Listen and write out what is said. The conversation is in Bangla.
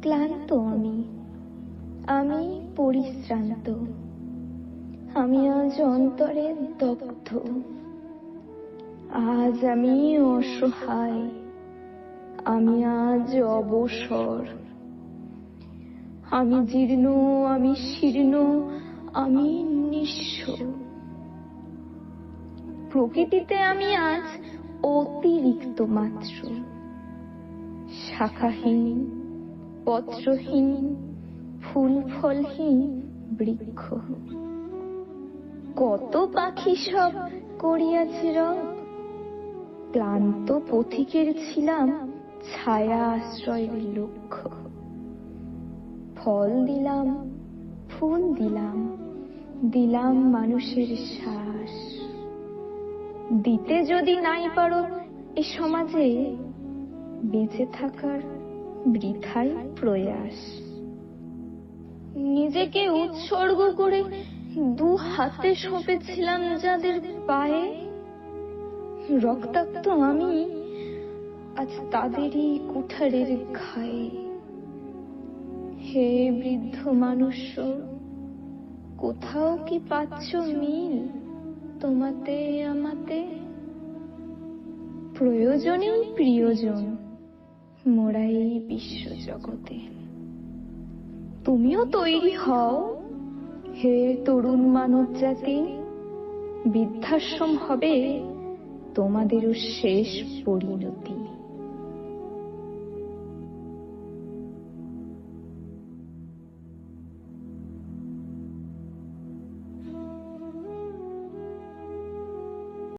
ক্লান্ত আমি। আমি পরিশ্রান্ত। আমি আজ অন্তরে দগ্ধ। আজ আমি অসহায়। আমি আজ অবসর। আমি জীর্ণ, আমি শীর্ণ, আমি নিঃস্ব। প্রকৃতিতে আমি আজ অতিরিক্ত মাত্র। শাখাহীন। পত্রহীন ফুল ফলহীন বৃক্ষ। কত পাখি সব করিয়াছে ক্লান্ত পথিকের ছিলাম ছায়া আশ্রয়ের লক্ষ্য। ফল দিলাম, ফুল দিলাম দিলাম মানুষের শ্বাস। দিতে যদি নাই পারো এ সমাজে, বেঁচে থাকার বৃথাই প্রয়াস। নিজেকে উৎসর্গ করে দু হাতে সঁপেছিলাম যাদের পায়ে। রক্তাক্ত আমি আজ তাদেরই কুঠারের ঘায়ে। হে বৃদ্ধ মানুষ, কোথাও কি পাচ্ছ মিল তোমাতে আমাতে? প্রয়োজনেই প্রিয়জন। মোরা এই বিশ্ব জগতে। তুমিও তৈরি হও। হে তরুণ মানব জাতি, বৃদ্ধাশ্রম হবে তোমাদেরও শেষ পরিণতি।